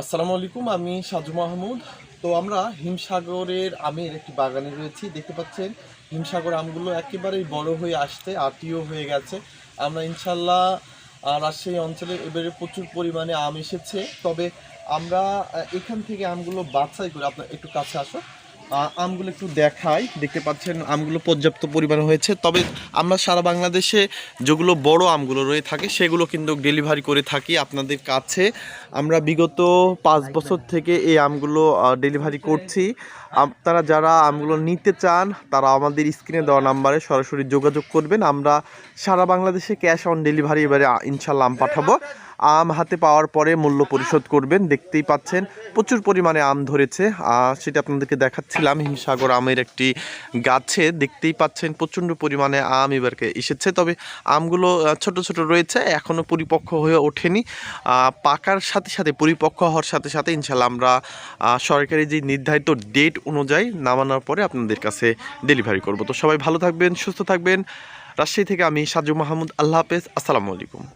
আসসালামু আলাইকুম, আমি সাজু মাহমুদ। তো আমরা হিমসাগরের আমের একটি বাগানে রয়েছি। দেখতে পাচ্ছেন, হিমসাগর আমগুলো একেবারেই বড় হয়ে আসতে আটিও হয়ে গেছে। আমরা ইনশাল্লাহ আর রাজশাহী অঞ্চলে এবারে প্রচুর পরিমাণে আম এসেছে। তবে আমরা এখান থেকে আমগুলো বাছাই করে আপনার একটু কাছে আসো। আমগুলো একটু দেখাই। দেখতে পাচ্ছেন আমগুলো পর্যাপ্ত পরিমাণে হয়েছে। তবে আমরা সারা বাংলাদেশে যেগুলো বড় আমগুলো রয়ে থাকে সেগুলো কিন্তু ডেলিভারি করে থাকি আপনাদের কাছে। আমরা বিগত পাঁচ বছর থেকে এই আমগুলো ডেলিভারি করছি। আপনারা যারা আমগুলো নিতে চান তারা আমাদের স্ক্রিনে দেওয়া নাম্বারে সরাসরি যোগাযোগ করবেন। আমরা সারা বাংলাদেশে ক্যাশ অন ডেলিভারি এবারে ইনশাল্লাহ আম পাঠাবো। আম হাতে পাওয়ার পরে মূল্য পরিশোধ করবেন দেখতেই পাচ্ছেন প্রচুর পরিমাণে আম ধরেছে। আহ, সেটা আপনাদেরকে দেখাচ্ছিলাম হিমসাগর আমের একটি গাছে দেখতেই পাচ্ছেন প্রচণ্ড পরিমাণে আম এবারকে এসেছে। তবে আমগুলো ছোট ছোট রয়েছে এখনও পরিপক্ক হয়ে ওঠেনি। পাকার সাথে সাথে পরিপক্ক হওয়ার সাথে সাথে ইনশাল্লাহ আমরা সরকারি যে নির্ধারিত ডেট অনুযায়ী নামানোর পরে আপনাদের কাছে ডেলিভারি করব। তো সবাই ভালো থাকবেন সুস্থ থাকবেন। রাজশাহী থেকে আমি সাজু মাহমুদ আল্লাহ হাফেজ আসসালামু আলাইকুম।